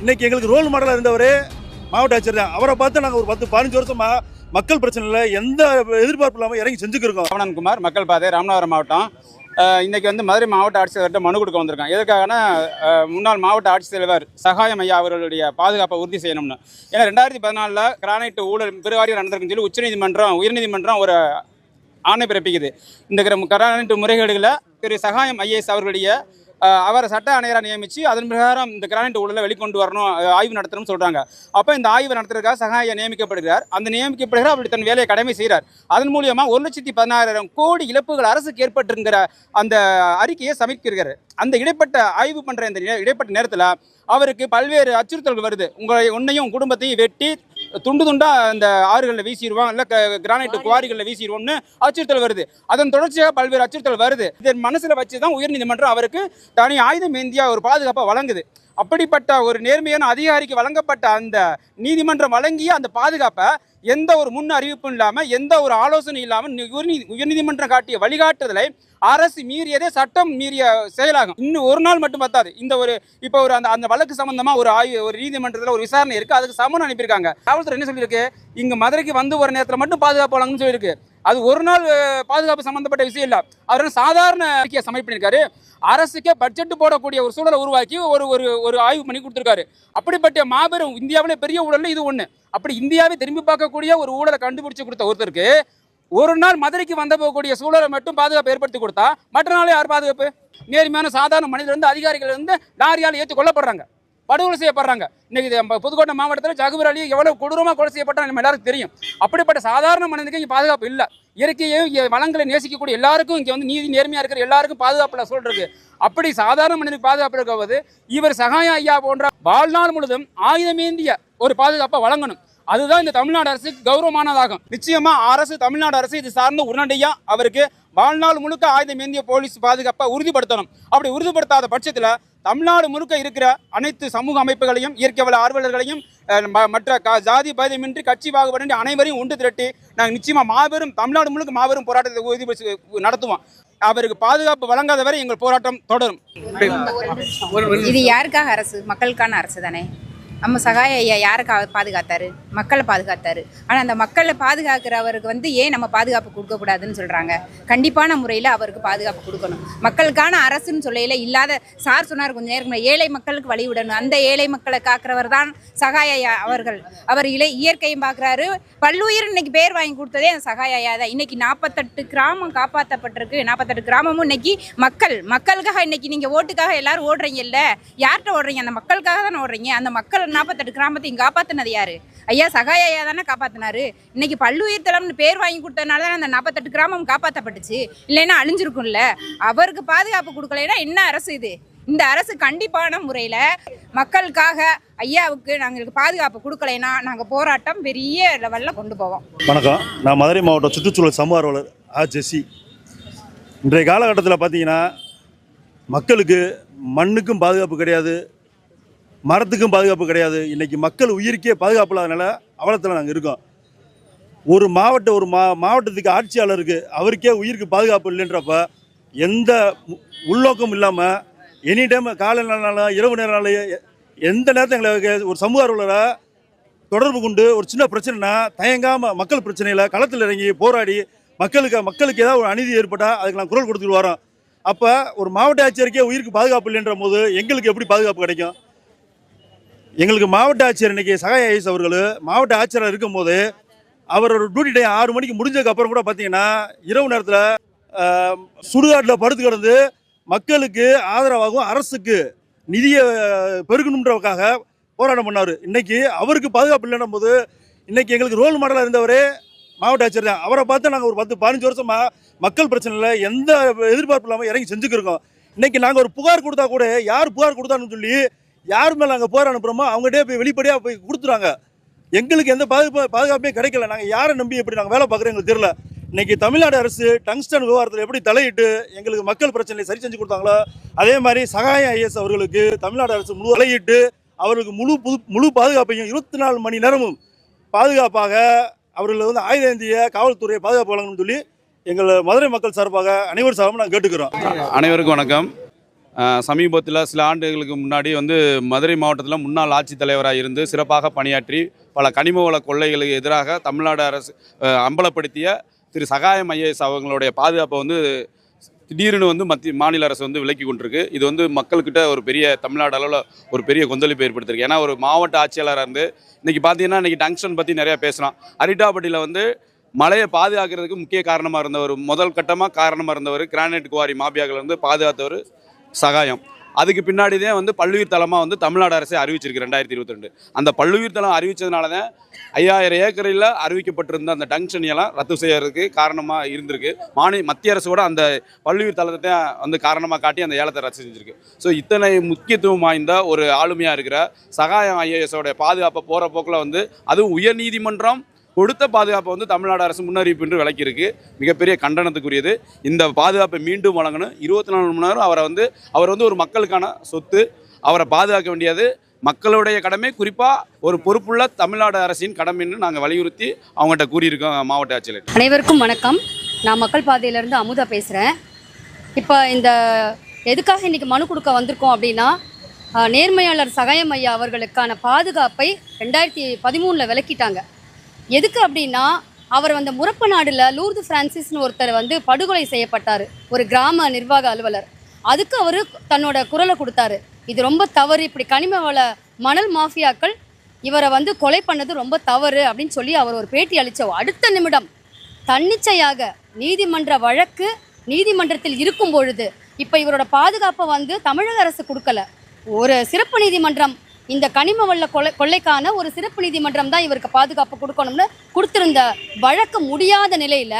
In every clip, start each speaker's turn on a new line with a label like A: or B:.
A: இன்னைக்கு எங்களுக்கு ரோல் மாடலாக இருந்தவர் மாவட்ட ஆட்சியர் தான். அவரை பார்த்து நாங்கள் ஒரு பத்து பதினஞ்சு வருஷமாக மக்கள் பிரச்சனையில் எந்த எதிர்பார்ப்பு இல்லாமல் இறங்கி செஞ்சுக்கிருக்கோம்
B: சரவணன்குமார் மக்கள் பாதை ராமநாதபுரம் மாவட்டம். இன்றைக்கி வந்து மதுரை மாவட்ட ஆட்சித்தலைவர்கிட்ட மனு கொடுக்க வந்திருக்காங்க. எதுக்காகனா முன்னாள் மாவட்ட ஆட்சித்தலைவர் சகாயம் ஐயா அவர்களுடைய பாதுகாப்பை உறுதி செய்யணும்னு. ஏன்னா ரெண்டாயிரத்தி பதினாலில் கிரானைட் ஊழல் பெருவாரியம் நடந்திருக்குன்னு சொல்லி உச்சநீதிமன்றம் உயர்நீதிமன்றம் ஒரு ஆணை பிறப்பிக்குது. இந்த கிர- கிரானைட் முறைகேடுகளை திரு சகாயம் ஐஏஎஸ் அவர்களுடைய அவரை சட்ட ஆணையராக நியமித்து அதன் பிரகாரம் இந்த கிரானைட் ஊழலை வெளிக்கொண்டு வரணும் ஆய்வு நடத்தணும்னு சொல்கிறாங்க அப்போ இந்த ஆய்வு நடத்துறதுக்காக சகாய நியமிக்கப்படுகிறார். அந்த நியமிக்கப்படுகிறார் அப்படி தன் வேலையை கடமை செய்கிறார் அதன் மூலியமாக ஒரு லட்சத்தி பதினாறாயிரம் கோடி இழப்புகள் அரசுக்கு ஏற்பட்டிருக்கிற அந்த அறிக்கையை சமர்ப்பிக்கிறார். அந்த இடைப்பட்ட ஆய்வு பண்ணுற இந்த இடைப்பட்ட நேரத்தில் அவருக்கு பல்வேறு அச்சுறுத்தல்கள் வருது. உங்களை உன்னையும் குடும்பத்தையும் வெட்டி துண்டு துண்டா அந்த ஆறுகளில் வீசிடுவோம் இல்லை கிரானைட் குவாரிகளில் வீசிடுவோம்னு அச்சுறுத்தல் வருது. அதன் தொடர்ச்சியாக பல்வேறு அச்சுறுத்தல் வருது. இதை மனசில் வச்சு தான் உயர்நீதிமன்றம் அவருக்கு தனி ஆயுதம் ஏந்தியா ஒரு பாதுகாப்பை வழங்குது. அப்படிப்பட்ட ஒரு நேர்மையான அதிகாரிக்கு வழங்கப்பட்ட அந்த நீதிமன்றம் வழங்கிய அந்த பாதுகாப்பை எந்த ஒரு முன் அறிவிப்பும் இல்லாமல் எந்த ஒரு ஆலோசனை இல்லாமல் உயர்நீதிமன்றம் காட்டிய வழிகாட்டுதலை அரசு மீறியதே சட்டம் மீறிய செயலாகும். இன்னும் ஒரு நாள் மட்டும் பத்தாது. இந்த ஒரு இப்போ ஒரு அந்த அந்த வழக்கு சம்பந்தமாக ஒரு ஆய்வு ஒரு நீதிமன்றத்தில் ஒரு விசாரணை இருக்குது அதுக்கு சமன் அனுப்பியிருக்காங்க. காவல்துறை என்ன சொல்லியிருக்கு? இங்கே மதுரைக்கு வந்து ஒரு நேரத்தில் மட்டும் பாதுகாப்பு வழங்கணும்னு சொல்லியிருக்கு. அது ஒரு நாள் பாதுகாப்பு சம்பந்தப்பட்ட விஷயம் இல்லை. அவர் சாதாரண அறிக்கையை சமைப்பு பண்ணியிருக்காரு. அரசுக்கே பட்ஜெட் போடக்கூடிய ஒரு சூழலை உருவாக்கி ஒரு ஒரு ஒரு ஆய்வு பண்ணி கொடுத்துருக்காரு. அப்படிப்பட்ட மாபெரும் இந்தியாவிலே பெரிய ஊழல் இது ஒன்று அப்படி இந்தியாவை திரும்பி பார்க்கக்கூடிய ஒரு ஊழலை கண்டுபிடிச்சு கொடுத்த ஒருத்தருக்கு ஒரு நாள் மதுரைக்கு வந்த போகக்கூடிய சூழலை மட்டும் பாதுகாப்பு ஏற்படுத்தி கொடுத்தா மற்ற நாள் யார் பாதுகாப்பு? நேர்மையான சாதாரண மனிதர்லேருந்து வந்து அதிகாரிகள் இருந்து லாரியால் ஏற்றி கொல்லப்படுறாங்க. படுகொலை செய்யப்படுறாங்க. இன்னைக்கு நம்ம புதுக்கோட்டை மாவட்டத்தில் ஜகுபர் அலி எவ்வளோ கொடூரமாக கொலை செய்யப்பட்டா நம்ம எல்லாருக்கும் தெரியும். அப்படிப்பட்ட சாதாரண மனிதனுக்கு இங்கே பாதுகாப்பு இல்லை. இயற்கையையும் வளங்களை நேசிக்கக்கூடிய எல்லாருக்கும் இங்கே வந்து நீதி நேர்மையாக இருக்கிற எல்லாருக்கும் பாதுகாப்புல சொல்றது அப்படி சாதாரண மனிதனுக்கு பாதுகாப்பு இருக்கும்போது இவர் சகாய ஐயா போன்ற வாழ்நாள் முழுதும் ஆயுதமேந்திய ஒரு பாதுகாப்பை வழங்கணும். அதுதான் இந்த தமிழ்நாடு அரசுக்கு கௌரவமானதாகும். நிச்சயமா அரசு தமிழ்நாடு அரசு இது சார்ந்து உடனடியாக அவருக்கு வாழ்நாள் முழுக்க ஆயுதம் ஏந்திய போலீஸ் பாதுகாப்பை உறுதிப்படுத்தணும். அப்படி உறுதிப்படுத்தாத பட்சத்தில் தமிழ்நாடு முழுக்க இருக்கிற அனைத்து சமூக அமைப்புகளையும் இயற்கை வள ஆர்வலர்களையும் மற்ற ஜாதி பயதமின்றி கட்சி பாகுபாடின்றி அனைவரையும் ஒன்று திரட்டி நாங்கள் நிச்சயமா மாபெரும் தமிழ்நாடு முழுக்க மாபெரும் போராட்டத்தை உறுதி நடத்துவோம். அவருக்கு பாதுகாப்பு வழங்காத வரை எங்கள் போராட்டம் தொடரும்.
C: இது யாருக்காக அரசு? மக்களுக்கான அரசு தானே நம்ம சகாய ஐயா யாருக்காக பாதுகாத்தாரு? மக்களை பாதுகாத்தாரு. ஆனால் அந்த மக்களை பாதுகாக்கிறவருக்கு வந்து ஏன் நம்ம பாதுகாப்பு கொடுக்கக்கூடாதுன்னு சொல்கிறாங்க கண்டிப்பான முறையில் அவருக்கு பாதுகாப்பு கொடுக்கணும். மக்களுக்கான அரசுன்னு சொல்லையில் இல்லாத சார் சொன்னார் கொஞ்சம் நேரம் ஏழை மக்களுக்கு வழி விடணும். அந்த ஏழை மக்களை காக்கிறவர் தான் சகாய ஐயா அவர்கள். அவர் இலை இயற்கையும் பார்க்குறாரு பல்லுயிர் இன்னைக்கு பேர் வாங்கி கொடுத்ததே அந்த சகாய ஐயா தான். இன்னைக்கு நாற்பத்தெட்டு கிராமம் காப்பாற்றப்பட்டிருக்கு நாற்பத்தெட்டு கிராமமும் இன்னைக்கு மக்கள் மக்களுக்காக இன்னைக்கு நீங்கள் ஓட்டுக்காக எல்லாரும் ஓடுறீங்கல்ல? யார்கிட்ட ஓடுறீங்க? அந்த மக்களுக்காக தானே ஓடுறீங்க? அந்த மக்கள் நாற்பத்தெட்டு கிராமத்தையும் காப்பாற்றினது யாரு? ஐயா சகாய ஐயா தானே காப்பாற்றினாரு இன்னைக்கு பல்லுயிர் தளம்னு பேர் வாங்கி கொடுத்ததுனால தானே அந்த நாற்பத்தெட்டு கிராமம் காப்பாற்றப்பட்டுச்சு இல்லைன்னா அழிஞ்சிருக்கும்ல. அவருக்கு பாதுகாப்பு கொடுக்கலைன்னா என்ன அரசு இது? இந்த அரசு கண்டிப்பான முறையில் மக்களுக்காக ஐயாவுக்கு நாங்களுக்கு பாதுகாப்பு கொடுக்கலைன்னா நாங்கள் போராட்டம் பெரிய லெவலில் கொண்டு போவோம்.
A: வணக்கம். நான் மதுரை மாவட்டம் சுற்றுச்சூழல் சமூக ஆ. ஜெசி. இன்றைய காலகட்டத்தில் பார்த்தீங்கன்னா மக்களுக்கு மண்ணுக்கும் பாதுகாப்பு கிடையாது. மரத்துக்கும் பாதுகாப்பு கிடையாது. இன்றைக்கி மக்கள் உயிருக்கே பாதுகாப்பு இல்லாதனால அவலத்தில் நாங்கள் இருக்கோம். ஒரு மாவட்ட ஒரு மா மாவட்டத்துக்கு ஆட்சியாளருக்கு அவருக்கே உயிருக்கு பாதுகாப்பு இல்லைன்றப்ப எந்த உள்நோக்கமும் உள்நோக்கம் இல்லாமல் எனி டைம் காலை நேரம்னாலும் இரவு நேரம்னாலும் எந்த நேரத்தில் எங்களுக்கு ஒரு சமூக ஆர்வலரை தொடர்பு கொண்டு ஒரு சின்ன பிரச்சனைனா தயங்காமல் மக்கள் பிரச்சனையில் களத்தில் இறங்கி போராடி மக்களுக்கு மக்களுக்கு ஏதாவது ஒரு அநீதி ஏற்பட்டால் அதுக்கு நான் குரல் கொடுத்துட்டு வரோம். அப்போ ஒரு மாவட்ட ஆட்சியருக்கே உயிருக்கு பாதுகாப்பு இல்லைன்ற போது எங்களுக்கு எப்படி பாதுகாப்பு கிடைக்கும்? எங்களுக்கு மாவட்ட ஆட்சியர் இன்னைக்கு சகாய ஐஎஸ் அவர்கள் மாவட்ட ஆட்சியராக இருக்கும்போது அவரோட டியூட்டி டே ஆறு மணிக்கு முடிஞ்சதுக்கு அப்புறம் கூட பார்த்தீங்கன்னா இரவு நேரத்தில் சுடுகாட்டில் படுத்து கிடந்து மக்களுக்கு ஆதரவாகவும் அரசுக்கு நிதியை அஹ், போராட்டம் பண்ணார். இன்னைக்கு அவருக்கு பாதுகாப்பு இல்லைன்னும் போது இன்னைக்கு எங்களுக்கு ரோல் மாடலாக இருந்தவரே மாவட்ட ஆட்சியர் தான். அவரை பார்த்து நாங்கள் ஒரு பத்து பதினஞ்சு வருஷமா மக்கள் பிரச்சனையில் எந்த எதிர்பார்ப்பு இல்லாமல் இறங்கி செஞ்சுக்கிருக்கோம் இன்னைக்கு நாங்கள் ஒரு புகார் கொடுத்தா கூட யார் புகார் கொடுத்தான்னு சொல்லி யார் மேலே நாங்கள் போர் அனுப்புகிறோமோ அவங்ககிட்டே போய் வெளிப்படையாக போய் கொடுத்துறாங்க எங்களுக்கு எந்த பாதுகாப்பு பாதுகாப்புமே கிடைக்கல. நாங்கள் யாரை நம்பி எப்படி நாங்கள் வேலை பார்க்குறோம் எங்களுக்கு தெரியல. இன்னைக்கு தமிழ்நாடு அரசு டங்ஸ்டன் விவகாரத்தில் எப்படி தலையிட்டு எங்களுக்கு மக்கள் பிரச்சனையை சரி செஞ்சு கொடுத்தாங்களோ அதே மாதிரி சகாய ஐஎஸ் அவர்களுக்கு தமிழ்நாடு அரசு முழு தலையிட்டு அவர்களுக்கு முழு புது முழு பாதுகாப்பையும் இருபத்தி நாலு மணி நேரமும் பாதுகாப்பாக அவர்கள் வந்து ஆயுத ஏந்திய காவல்துறையை பாதுகாப்பு வழங்கணும்னு சொல்லி எங்கள் மதுரை மக்கள் சார்பாக அனைவர் சார்பாக நாங்கள் கேட்டுக்கிறோம்.
D: அனைவருக்கும் வணக்கம். சமீபத்தில் சில ஆண்டுகளுக்கு முன்னாடி வந்து மதுரை மாவட்டத்தில் முன்னாள் ஆட்சித்தலைவராக இருந்து சிறப்பாக பணியாற்றி பல கனிம வள கொள்ளைகளுக்கு எதிராக தமிழ்நாடு அரசு அம்பலப்படுத்திய திரு சகாயம் ஐஏஎஸ் அவங்களுடைய பாதுகாப்பை வந்து திடீர்னு வந்து மத்திய மாநில அரசு வந்து விலக்கி கொண்டிருக்கு. இது வந்து மக்கள்கிட்ட ஒரு பெரிய தமிழ்நாடு அளவில் ஒரு பெரிய கொந்தளிப்பு ஏற்படுத்திருக்கு. ஏன்னா ஒரு மாவட்ட ஆட்சியாளராக இருந்து இன்னைக்கு பார்த்தீங்கன்னா இன்றைக்கி டங்ஷன் பற்றி நிறையா பேசலாம். அரிட்டாப்பட்டியில் வந்து மலையை பாதுகாக்கிறதுக்கு முக்கிய காரணமாக இருந்தவர் முதல் கட்டமாக காரணமாக இருந்தவர் கிரானைட் குவாரி மாபியாக்கள் வந்து பாதுகாத்தவர் சகாயம். அதுக்கு பின்னாடி தான் வந்து பல்லுயிர் தலமாக வந்து தமிழ்நாடு அரசே அறிவிச்சிருக்கு ரெண்டாயிரத்தி இருபத்தி ரெண்டு அந்த பல்லுயிர் தளம் அறிவித்ததுனால தான் ஐயாயிரம் ஏக்கரில் அறிவிக்கப்பட்டிருந்த அந்த டங்ஷன் எல்லாம் ரத்து செய்யறதுக்கு காரணமாக இருந்திருக்கு. மாநில மத்திய அரசு கூட அந்த பல்லுயிர் தலத்தை தான் வந்து காரணமாக காட்டி அந்த ஏலத்தை ரத்து செஞ்சுருக்கு. ஸோ இத்தனை முக்கியத்துவம் வாய்ந்த ஒரு ஆளுமையாக இருக்கிற சகாயம் ஐஏஎஸோடைய பாதுகாப்பை போகிற போக்கில் வந்து அதுவும் உயர்நீதிமன்றம் கொடுத்த பாதுகாப்பை வந்து தமிழ்நாடு அரசு முன்னறிவிப்பு என்று விளக்கியிருக்கு. மிகப்பெரிய கண்டனத்துக்குரியது. இந்த பாதுகாப்பை மீண்டும் வழங்கணும். இருபத்தி நாலு மணி நேரம் அவரை வந்து அவர் வந்து ஒரு மக்களுக்கான சொத்து. அவரை பாதுகாக்க வேண்டியது மக்களுடைய கடமை. குறிப்பாக ஒரு பொறுப்புள்ள தமிழ்நாடு அரசின் கடமைன்னு நாங்கள் வலியுறுத்தி அவங்ககிட்ட கூறியிருக்கோம் மாவட்ட ஆட்சியர்
E: அனைவருக்கும் வணக்கம். நான் மக்கள் பாதையிலேருந்து அமுதா பேசுகிறேன் இப்போ இந்த எதுக்காக இன்றைக்கி மனு கொடுக்க வந்திருக்கோம் அப்படின்னா நேர்மையாளர் சகாயம் ஐயா அவர்களுக்கான பாதுகாப்பை ரெண்டாயிரத்தி பதிமூணில் விலக்கிட்டாங்க எதுக்கு அப்படின்னா அவர் அந்த முறப்பு நாடில் லூர்து பிரான்சிஸ்னு ஒருத்தர் வந்து படுகொலை செய்யப்பட்டார். ஒரு கிராம நிர்வாக அலுவலர். அதுக்கு அவர் தன்னோட குரலை கொடுத்தாரு. இது ரொம்ப தவறு இப்படி கனிம வள மணல் மாஃபியாக்கள் இவரை வந்து கொலை பண்ணது ரொம்ப தவறு அப்படின்னு சொல்லி அவர் ஒரு பேட்டி அளித்த அடுத்த நிமிடம் தன்னிச்சையாக நீதிமன்ற வழக்கு நீதிமன்றத்தில் இருக்கும் பொழுது இப்போ இவரோட பாதுகாப்பை வந்து தமிழக அரசு கொடுக்கல. ஒரு சிறப்பு நீதிமன்றம் இந்த கனிம வள கொலை கொள்ளைக்கான ஒரு சிறப்பு நீதிமன்றம் தான் இவருக்கு பாதுகாப்பு கொடுக்கணும்னு கொடுத்திருந்த வழக்கு முடியாத நிலையில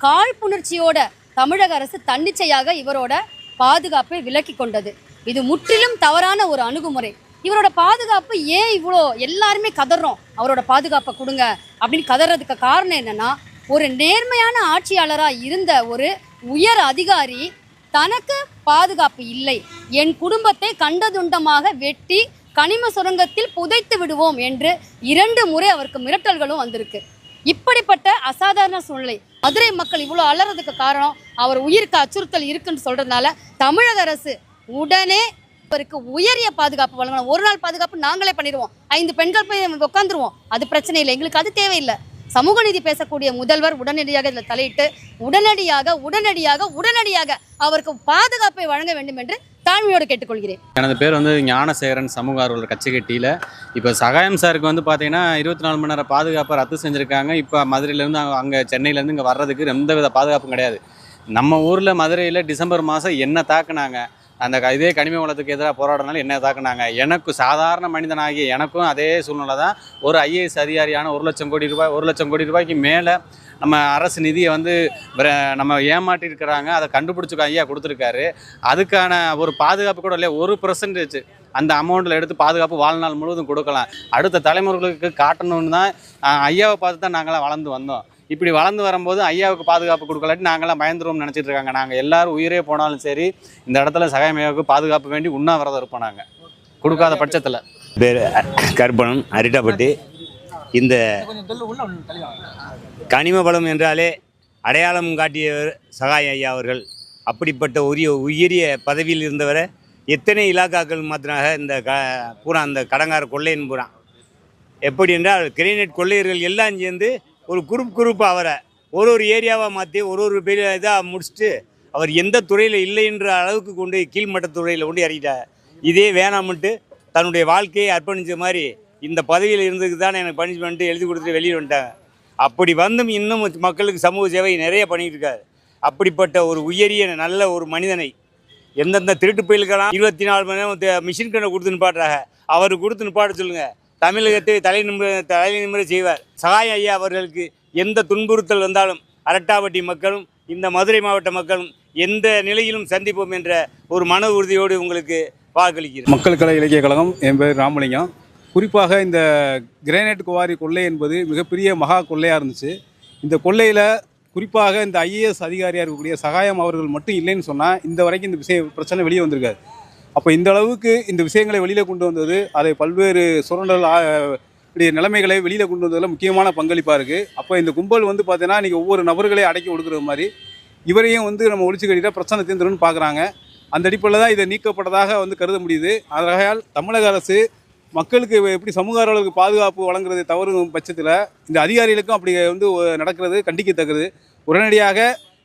E: காழ்ப்புணர்ச்சியோட தமிழக அரசு தன்னிச்சையாக இவரோட பாதுகாப்பை விலக்கி கொண்டது. இது முற்றிலும் தவறான ஒரு அணுகுமுறை. இவரோட பாதுகாப்பு ஏன் இவ்வளோ எல்லாருமே கதறோம்? அவரோட பாதுகாப்பை கொடுங்க அப்படின்னு கதறதுக்கு காரணம் என்னன்னா ஒரு நேர்மையான ஆட்சியாளராக இருந்த ஒரு உயர் அதிகாரி தனக்கு பாதுகாப்பு இல்லை. என் குடும்பத்தை கண்டதுண்டமாக வெட்டி கனிம சுரங்கத்தில் புதைத்து விடுவோம் என்று இரண்டு முறை அவருக்கு மிரட்டல்களும் வந்திருக்கு. இப்படிப்பட்ட அசாதாரண சூழ்நிலை. மதுரை மக்கள் இவ்வளோ அலறதுக்கு காரணம் அவர் உயிருக்கு அச்சுறுத்தல் இருக்குன்னு சொல்றதுனால தமிழக அரசு உடனே அவருக்கு உயரிய பாதுகாப்பு வழங்கணும். ஒரு நாள் பாதுகாப்பு நாங்களே பண்ணிடுவோம். ஐந்து பெண்கள் போய் உட்காந்துருவோம் அது பிரச்சனை இல்லை. எங்களுக்கு அது தேவையில்லை. சமூக நீதி பேசக்கூடிய முதல்வர் உடனடியாக இதில் தலையிட்டு உடனடியாக உடனடியாக உடனடியாக அவருக்கு பாதுகாப்பை வழங்க வேண்டும் என்று தாழ்மையோடு கேட்டுக்கொள்கிறேன்.
F: எனது பேர் வந்து ஞானசேகரன் சமூக ஆர்வலர் கச்சிகட்டியில் இப்போ சகாயம் சாருக்கு வந்து பார்த்தீங்கன்னா இருபத்தி நாலு மணி நேரம் பாதுகாப்பை ரத்து செஞ்சுருக்காங்க. இப்போ மதுரையிலேருந்து அங்கே சென்னையிலேருந்து இங்கே வர்றதுக்கு எந்த வித பாதுகாப்பும் கிடையாது. நம்ம ஊரில் மதுரையில் டிசம்பர் மாதம் என்ன தாக்குனாங்க அந்த க- இதே கனிம வளத்துக்கு எதிராக போராடினாலும் என்ன தாக்குனாங்க எனக்கு சாதாரண மனிதனாகிய எனக்கும் அதே சூழ்நிலை தான் ஒரு ஐஏஎஸ் அதிகாரியான ஒரு லட்சம் கோடி ரூபாய் ஒரு லட்சம் கோடி ரூபாய்க்கு மேலே நம்ம அரசு நிதியை வந்து நம்ம ஏமாற்றி இருக்கிறாங்க அதை கண்டுபிடிச்சிக்க ஐயா கொடுத்துருக்காரு. அதுக்கான ஒரு பாதுகாப்பு கூட இல்லையா? ஒரு பர்சன்டேஜ் அந்த அமௌண்ட்டில் எடுத்து பாதுகாப்பு வாழ்நாள் முழுவதும் கொடுக்கலாம். அடுத்த தலைமுறைகளுக்கு காட்டணும்னு தான் ஐயாவை பார்த்து தான் நாங்களாம் வளர்ந்து வந்தோம். இப்படி வளர்ந்து வரும்போது ஐயாவுக்கு பாதுகாப்பு கொடுக்கலாட்டி நாங்களாம் பயந்துருவோம்னு நினச்சிட்டு இருக்காங்க. நாங்கள் எல்லாரும் உயிரே போனாலும் சரி இந்த இடத்துல சகாயமையாவுக்கு பாதுகாப்பு வேண்டி உண்ணாவிரதம் இருப்போம் நாங்கள் கொடுக்காத பட்சத்தில்.
G: பேர் கருப்பணம் அரிட்டாப்பட்டி. இந்த கனிம வளம் என்றாலே அடையாளம் காட்டியவர் சகாய ஐயா அவர்கள். அப்படிப்பட்ட உரிய உயரிய பதவியில் இருந்தவரை எத்தனை இலாக்காக்கள் மாத்தினாக இந்த க பூரா அந்த கடங்கார கொள்ளையன் பூரா. எப்படி என்றால் கிரேனைட் கொள்ளையர்கள் எல்லாம் சேர்ந்து ஒரு குரூப் குரூப்பாக அவரை ஒரு ஒரு ஏரியாவாக மாற்றி ஒரு ஒரு பெரிய இதாக முடிச்சுட்டு அவர் எந்த துறையில் இல்லைன்ற அளவுக்கு கொண்டு கீழ்மட்ட துறையில் கொண்டு இறக்கிட்டார். இதே வேணாமட்டு தன்னுடைய வாழ்க்கையை அர்ப்பணித்த மாதிரி இந்த பதவியில் இருந்ததுக்கு தான் எனக்கு பனிஷ்மெண்ட்டு எழுதி கொடுத்துட்டு வெளியே வந்துட்டாங்க. அப்படி வந்தும் இன்னும் மக்களுக்கு சமூக சேவை நிறைய பண்ணிகிட்டு இருக்காரு அப்படிப்பட்ட ஒரு உயரிய நல்ல ஒரு மனிதனை எந்தெந்த திருட்டு பயிலுக்கெல்லாம் இருபத்தி நாலு மணி நேரம் மிஷின் கண்ணை கொடுத்து நிப்பாட்டுறாங்க. அவர் கொடுத்து நிப்பாட சொல்லுங்கள் தமிழகத்தை தலை நிமிர தலை நிமிர செய்வார். சகாய ஐயா அவர்களுக்கு எந்த துன்புறுத்தல் வந்தாலும் அரட்டாவட்டி மக்களும் இந்த மதுரை மாவட்ட மக்களும் எந்த நிலையிலும் சந்திப்போம் என்ற ஒரு மன உறுதியோடு உங்களுக்கு வாக்களிக்கிறேன்
H: மக்கள் கலை இலக்கிய கழகம் என் பேர் ராமலிங்கம். குறிப்பாக இந்த கிரானைட் குவாரி கொள்ளை என்பது மிகப்பெரிய மகா கொள்ளையாக இருந்துச்சு. இந்த கொள்ளையில் குறிப்பாக இந்த ஐஏஎஸ் அதிகாரியாக இருக்கக்கூடிய சகாயம் அவர்கள் மட்டும் இல்லைன்னு சொன்னால் இந்த வரைக்கும் இந்த விஷய பிரச்சனை வெளியே வந்திருக்காது. அப்போ இந்த அளவுக்கு இந்த விஷயங்களை வெளியில் கொண்டு வந்தது அதை பல்வேறு சுரண்டல் இப்படி நிலைமைகளை வெளியில் கொண்டு வந்ததில் முக்கியமான பங்களிப்பாக இருக்குது அப்போ இந்த கும்பல் வந்து பார்த்தீங்கன்னா இன்றைக்கி ஒவ்வொரு நபர்களையும் அடக்கி கொடுக்குற மாதிரி இவரையும் வந்து நம்ம ஒழிச்சு கட்டிட்டா பிரச்சனை தீர்ந்துடும் பார்க்குறாங்க அந்த அடிப்படையில் தான் இதை நீக்கப்பட்டதாக வந்து கருத முடியுது. அதனால் தமிழக அரசு மக்களுக்கு எப்படி சமூக அளவுக்கு பாதுகாப்பு வழங்குறது தவறும் பட்சத்தில் இந்த அதிகாரிகளுக்கும் அப்படி வந்து நடக்கிறது கண்டிக்கத்தக்கது. உடனடியாக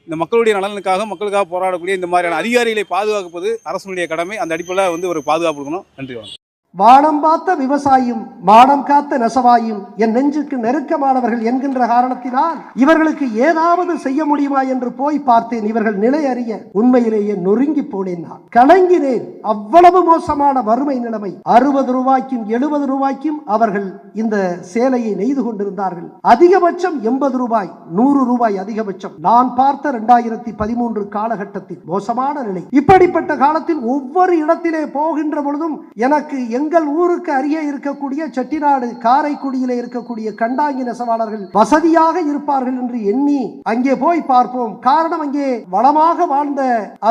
H: இந்த மக்களுடைய நலனுக்காக மக்களுக்காக போராடக்கூடிய இந்த மாதிரியான அதிகாரிகளை பாதுகாப்பது அரசனுடைய கடமை. அந்த அடிப்படையில் வந்து ஒரு பாதுகாப்பு கொடுக்கணும். நன்றி வணக்கம்.
I: வானம் பார்த்த விவசாயியும் மானம் காத்த நெசவாயும் என் நெஞ்சுக்கு நெருக்கமானவர்கள் என்கின்ற காரணத்தினால் இவர்களுக்கு ஏதாவது செய்ய முடியுமா என்று போய் பார்த்தேன். இவர்கள் நிலை அறிய உண்மையிலேயே நொறுங்கி போனேன் நான். கலங்கினேன். அவ்வளவு மோசமான வறுமை நிலைமை. அறுபது ரூபாய்க்கும் எழுபது ரூபாய்க்கும் அவர்கள் இந்த சேலையை நெய்து கொண்டிருந்தார்கள். அதிகபட்சம் எண்பது ரூபாய் நூறு ரூபாய் அதிகபட்சம். நான் பார்த்த இரண்டாயிரத்தி பதிமூன்று காலகட்டத்தில் மோசமான நிலை. இப்படிப்பட்ட காலத்தில் ஒவ்வொரு இடத்திலே போகின்ற பொழுதும் எனக்கு எங்கள் ஊருக்கு அருகே இருக்கக்கூடிய செட்டிநாடு காரைக்குடியில இருக்கக்கூடிய கண்டாங்கி நெசவாளர்கள் வசதியாக இருப்பார்கள் என்று எண்ணி அங்கே போய் பார்ப்போம். காரணம் அங்கே வளமாக வாழ்ந்த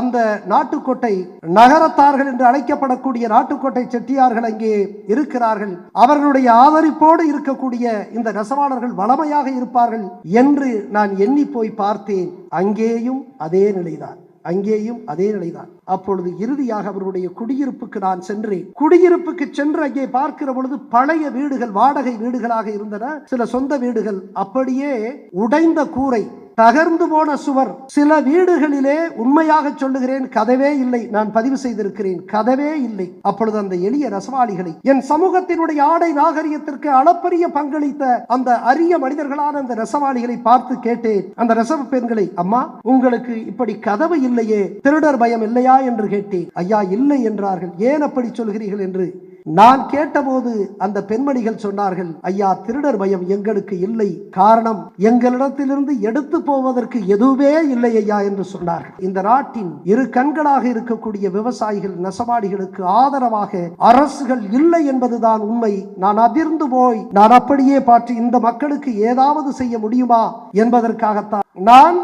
I: அந்த நாட்டுக்கோட்டை நகரத்தார்கள் என்று அழைக்கப்படக்கூடிய நாட்டுக்கோட்டை செட்டியார்கள் அங்கே இருக்கிறார்கள். அவர்களுடைய ஆதரிப்போடு இருக்கக்கூடிய இந்த நெசவாளர்கள் வளமையாக இருப்பார்கள் என்று நான் எண்ணி போய் பார்த்தேன். அங்கேயும் அதே நிலைதான். அங்கேயும் அதே நிலைதான். அப்பொழுது இறுதியாக அவருடைய குடியிருப்புக்கு நான் சென்றேன். குடியிருப்புக்கு சென்று அங்கே பார்க்கிற பொழுது பழைய வீடுகள் வாடகை வீடுகளாக இருந்தன. சில சொந்த வீடுகள் அப்படியே உடைந்த கூரை தகர்ந்து போன சுவர் சில வீடுகளிலே உண்மையாக சொல்லுகிறேன் கதவே இல்லை நான் பதிவு செய்திருக்கிறேன் கதவே இல்லை. அப்பொழுது அந்த எளிய ரசவாளிகளை என் சமூகத்தினுடைய ஆடை நாகரிகத்திற்கு அளப்பரிய பங்களித்த அந்த அரிய மனிதர்களான அந்த ரசவாளிகளை பார்த்து கேட்டேன். அந்த ரசவ பெண்களை அம்மா உங்களுக்கு இப்படி கதவு இல்லையே திருடர் பயம் இல்லையா? என்று கேட்டேன். ஐயா இல்லை என்றார்கள். ஏன் அப்படி சொல்கிறீர்கள்? என்று நான் கேட்டபோது அந்த பெண்மணிகள் சொன்னார்கள் ஐயா திருடர் பயம் எங்களுக்கு இல்லை. காரணம் எங்களிடத்திலிருந்து எடுத்து போவதற்கு எதுவே இல்லை ஐயா என்று சொன்னார்கள். இந்த நாட்டின் இரு கண்களாக இருக்கக்கூடிய விவசாயிகள் நெசவாடிகளுக்கு ஆதரவாக அரசுகள் இல்லை என்பதுதான் உண்மை. நான் அதிர்ந்து போய் நான் அப்படியே பார்த்து இந்த மக்களுக்கு ஏதாவது செய்ய முடியுமா? என்பதற்காகத்தான் நான்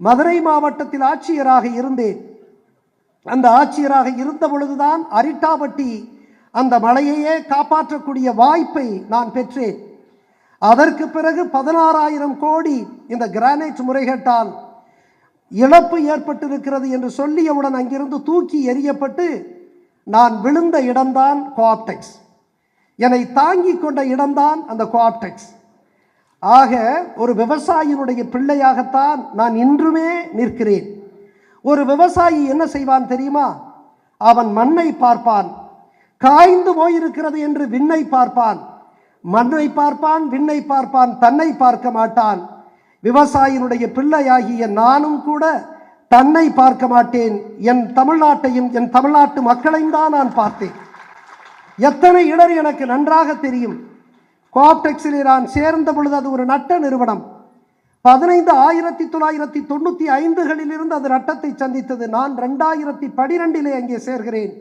I: மதுரை மாவட்டத்தில் ஆட்சியராக இருந்தேன். அந்த ஆட்சியராக இருந்த பொழுதுதான் அரிட்டாபட்டி அந்த மலையையே காப்பாற்றக்கூடிய வாய்ப்பை நான் பெற்றேன். அதற்கு பிறகு பதினாறாயிரம் கோடி இந்த கிரானைட் முறைகேட்டால் இழப்பு ஏற்பட்டிருக்கிறது என்று சொல்லியவுடன் அங்கிருந்து தூக்கி எறியப்பட்டு நான் விழுந்த இடம்தான் கோஆப்டெக்ஸ் என்னை தாங்கிக் கொண்ட இடம்தான் அந்த கோஆப்டெக்ஸ் ஆக ஒரு விவசாயியினுடைய பிள்ளையாகத்தான் நான் இன்றுமே நிற்கிறேன். ஒரு விவசாயி என்ன செய்வான் தெரியுமா? அவன் மண்ணை பார்ப்பான். காய்ந்து போயிருக்கிறது என்று விண்ணை பார்ப்பான். மண்ணை பார்ப்பான் விண்ணை பார்ப்பான் தன்னை பார்க்க மாட்டான். விவசாயினுடைய பிள்ளையாகிய நானும் கூட தன்னை பார்க்க மாட்டேன். என் தமிழ்நாட்டையும் என் தமிழ்நாட்டு மக்களையும் தான் நான் பார்த்தேன். எத்தனை இடர் எனக்கு நன்றாக தெரியும். கோஆப்டெக்ஸில் நான் சேர்ந்த பொழுது அது ஒரு நட்ட நிறுவனம். பதினைந்து ஆயிரத்தி தொள்ளாயிரத்தி தொண்ணூற்றி ஐந்துகளிலிருந்து அது நட்டத்தை சந்தித்தது. நான் ரெண்டாயிரத்தி பனிரெண்டிலே அங்கே சேர்கிறேன்.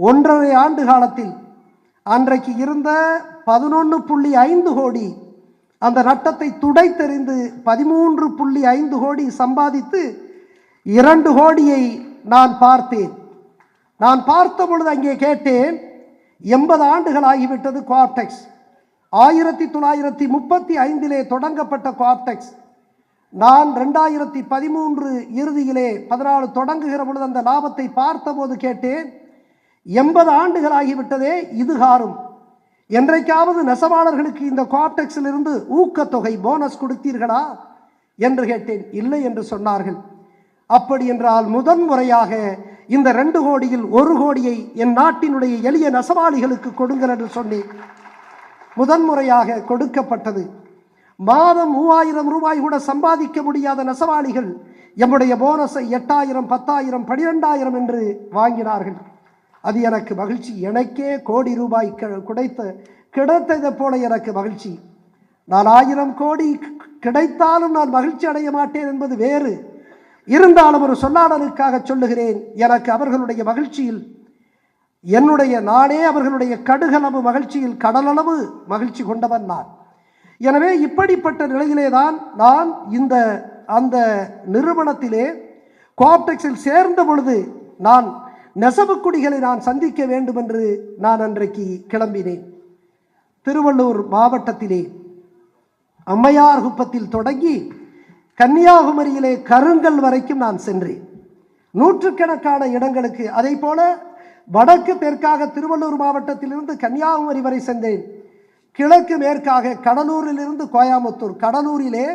I: ஒன்றரை ஆண்டு காலத்தில் அன்றைக்கு இருந்த பதினொன்று புள்ளி ஐந்து கோடி அந்த நட்டத்தை துடைத்தெறிந்து பதிமூன்று புள்ளி ஐந்து கோடி சம்பாதித்து இரண்டு கோடியை நான் பார்த்தேன். நான் பார்த்த பொழுது அங்கே கேட்டேன் எண்பது ஆண்டுகள் ஆகிவிட்டது குவாப்டெக்ஸ் ஆயிரத்தி தொள்ளாயிரத்தி முப்பத்தி ஐந்திலே தொடங்கப்பட்ட குவாப்டெக்ஸ் நான் ரெண்டாயிரத்தி பதிமூன்று இறுதியிலே பதினாலு தொடங்குகிற பொழுது அந்த லாபத்தை பார்த்தபோது கேட்டேன் எண்பது ஆண்டுகள் ஆகிவிட்டதே இது காரும். என்றைக்காவது நெசவாளர்களுக்கு இந்த கோஆப்டெக்ஸில் இருந்து ஊக்கத்தொகை போனஸ் கொடுத்தீர்களா? என்று கேட்டேன். இல்லை என்று சொன்னார்கள். அப்படி என்றால் முதன் முறையாக இந்த ரெண்டு கோடியில் ஒரு கோடியை என் நாட்டினுடைய எளிய நெசவாளிகளுக்கு கொடுங்கள் என்று சொன்னேன். முதன்முறையாக கொடுக்கப்பட்டது. மாதம் மூவாயிரம் ரூபாய் கூட சம்பாதிக்க முடியாத நெசவாளிகள் எம்முடைய போனஸை எட்டாயிரம் பத்தாயிரம் பனிரெண்டாயிரம் என்று வாங்கினார்கள். அது எனக்கு மகிழ்ச்சி. எனக்கே கோடி ரூபாய் கி- கிடைத்த கிடைத்ததை போல எனக்கு மகிழ்ச்சி. நான் ஆயிரம் கோடி கிடைத்தாலும் நான் மகிழ்ச்சி அடைய மாட்டேன் என்பது வேறு. இருந்தாலும் ஒரு சொல்லாடலுக்காக சொல்லுகிறேன் எனக்கு அவர்களுடைய மகிழ்ச்சியில் என்னுடைய நானே அவர்களுடைய கடுகளவு மகிழ்ச்சியில் கடலளவு மகிழ்ச்சி கொண்டவன் நான். எனவே இப்படிப்பட்ட நிலையிலே தான் நான் இந்த அந்த நிறுவனத்திலே கோஆப்டெக்ஸில் சேர்ந்த பொழுது நான் நெசவுக்குடிகளை நான் சந்திக்க வேண்டும் என்று நான் அன்றைக்கு கிளம்பினேன். திருவள்ளூர் மாவட்டத்திலே அம்மையார் குப்பத்தில் தொடங்கி கன்னியாகுமரியிலே கருங்கல் வரைக்கும் நான் சென்றேன். நூற்றுக்கணக்கான இடங்களுக்கு அதை போல வடக்கு தெற்காக திருவள்ளூர் மாவட்டத்திலிருந்து கன்னியாகுமரி வரை சென்றேன். கிழக்கு மேற்காக கடலூரிலிருந்து கோயாமுத்தூர் கடலூரிலே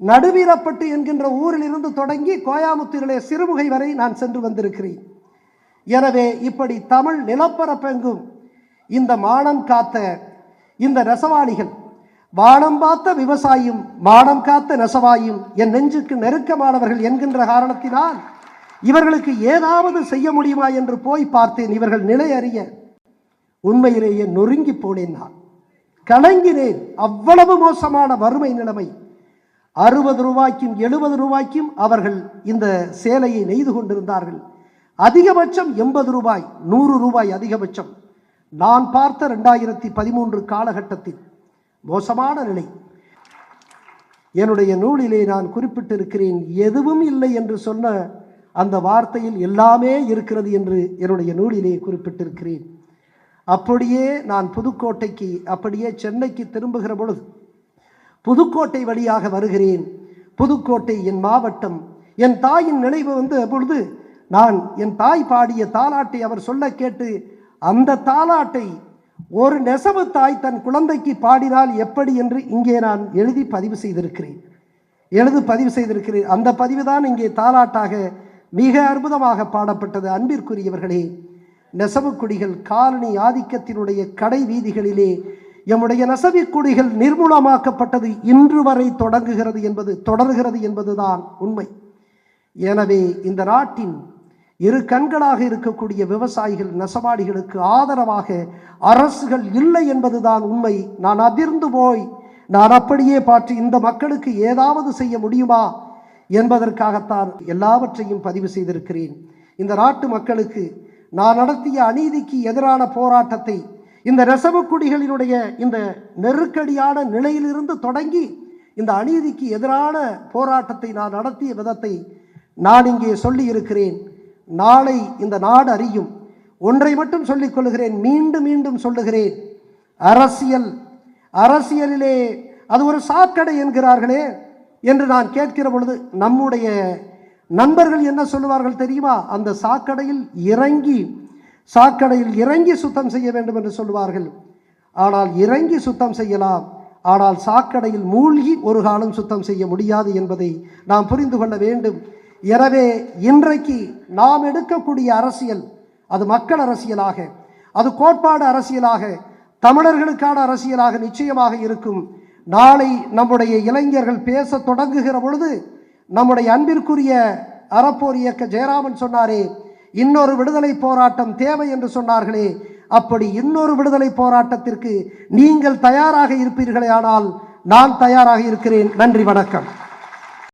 I: நடுவீரப்பட்டு என்கின்ற ஊரிலிருந்து தொடங்கி கோயாமுத்தூரிலே சிறுமுகை வரை நான் சென்று வந்திருக்கிறேன். எனவே இப்படி தமிழ் நிலப்பரப்பெங்கும் இந்த மானம் காத்த இந்த நெசவாளிகள் வானம் பார்த்த விவசாயியும் மானம் காத்த நெசவாயும் என் நெஞ்சுக்கு நெருக்கமானவர்கள் என்கின்ற காரணத்தினால் இவர்களுக்கு ஏதாவது செய்ய முடியுமா என்று போய் பார்த்தேன். இவர்கள் நிலை அறிய உண்மையிலேயே நொறுங்கி போனேன் நான். கலங்கினேன். அவ்வளவு மோசமான வறுமை நிலைமை. அறுபது ரூபாய்க்கும் எழுபது ரூபாய்க்கும் அவர்கள் இந்த சேலையை நெய்து கொண்டிருந்தார்கள். அதிகபட்சம் எண்பது ரூபாய் நூறு ரூபாய் அதிகபட்சம். நான் பார்த்த ரெண்டாயிரத்தி பதிமூன்று காலகட்டத்தில் மோசமான நிலை. என்னுடைய நூலிலே நான் குறிப்பிட்டிருக்கிறேன் எதுவும் இல்லை என்று சொன்ன அந்த வார்த்தையில் எல்லாமே இருக்கிறது என்று என்னுடைய நூலிலே குறிப்பிட்டிருக்கிறேன். அப்படியே நான் புதுக்கோட்டைக்கு அப்படியே சென்னைக்கு திரும்புகிற பொழுது புதுக்கோட்டை வழியாக வருகிறேன். புதுக்கோட்டை என் மாவட்டம் என் தாயின் நினைவு வந்து அப்பொழுது நான் என் தாய் பாடிய தாலாட்டை அவர் சொல்ல கேட்டு அந்த தாலாட்டை ஒரு நெசவு தாய் தன் குழந்தைக்கு பாடினால் எப்படி என்று இங்கே நான் எழுதி பதிவு செய்திருக்கிறேன். எழுது பதிவு செய்திருக்கிறேன். அந்த பதிவு தான் இங்கே தாலாட்டாக மிக அற்புதமாக பாடப்பட்டது. அன்பிற்குரியவர்களே நெசவுக்குடிகள் காலனி ஆதிக்கத்தினுடைய கடை வீதிகளிலே எம்முடைய நெசவிக்குடிகள் நிர்மூலமாக்கப்பட்டது இன்று வரை தொடங்குகிறது என்பது தொடர்கிறது என்பதுதான் உண்மை. எனவே இந்த நாட்டின் இரு கண்களாக இருக்கக்கூடிய விவசாயிகள் நெசவாடிகளுக்கு ஆதரவாக அரசுகள் இல்லை என்பதுதான் உண்மை. நான் அதிர்ந்து போய் நான் அப்படியே பார்த்து இந்த மக்களுக்கு ஏதாவது செய்ய முடியுமா என்பதற்காகத்தான் எல்லாவற்றையும் பதிவு செய்திருக்கிறேன். இந்த நாட்டு மக்களுக்கு நான் நடத்திய அநீதிக்கு எதிரான போராட்டத்தை இந்த நெசவுக்குடிகளினுடைய இந்த நெருக்கடியான நிலையிலிருந்து தொடங்கி இந்த அநீதிக்கு எதிரான போராட்டத்தை நான் நடத்திய விதத்தை நான் இங்கே சொல்லி இருக்கிறேன் நாளை இந்த நாடு அறியும். ஒன்றை மட்டும் சொல்லிக் கொள்கிறேன் மீண்டும் மீண்டும் சொல்லுகிறேன். அரசியல் அரசியலிலே அது ஒரு சாக்கடை என்கிறார்களே என்று நான் கேட்கிற பொழுது நம்முடைய நண்பர்கள் என்ன சொல்லுவார்கள் தெரியுமா? அந்த சாக்கடையில் இறங்கி சாக்கடையில் இறங்கி சுத்தம் செய்ய வேண்டும் என்று சொல்லுவார்கள். ஆனால் இறங்கி சுத்தம் செய்யலாம். ஆனால் சாக்கடையில் மூழ்கி ஒரு காலம் சுத்தம் செய்ய முடியாது என்பதை நாம் புரிந்து கொள்ள வேண்டும். எனவே இன்றைக்கு நாம் எடுக்கக்கூடிய அரசியல் அது மக்கள் அரசியலாக அது கோட்பாடு அரசியலாக தமிழர்களுக்கான அரசியலாக நிச்சயமாக இருக்கும். நாளை நம்முடைய இளைஞர்கள் பேச தொடங்குகிற பொழுது நம்முடைய அன்பிற்குரிய அறப்போர் இயக்க ஜெயராமன் சொன்னாரே இன்னொரு விடுதலை போராட்டம் தேவை என்று சொன்னார்களே அப்படி இன்னொரு விடுதலை போராட்டத்திற்கு நீங்கள் தயாராக இருப்பீர்களே ஆனால் நான் தயாராக இருக்கிறேன். நன்றி வணக்கம்.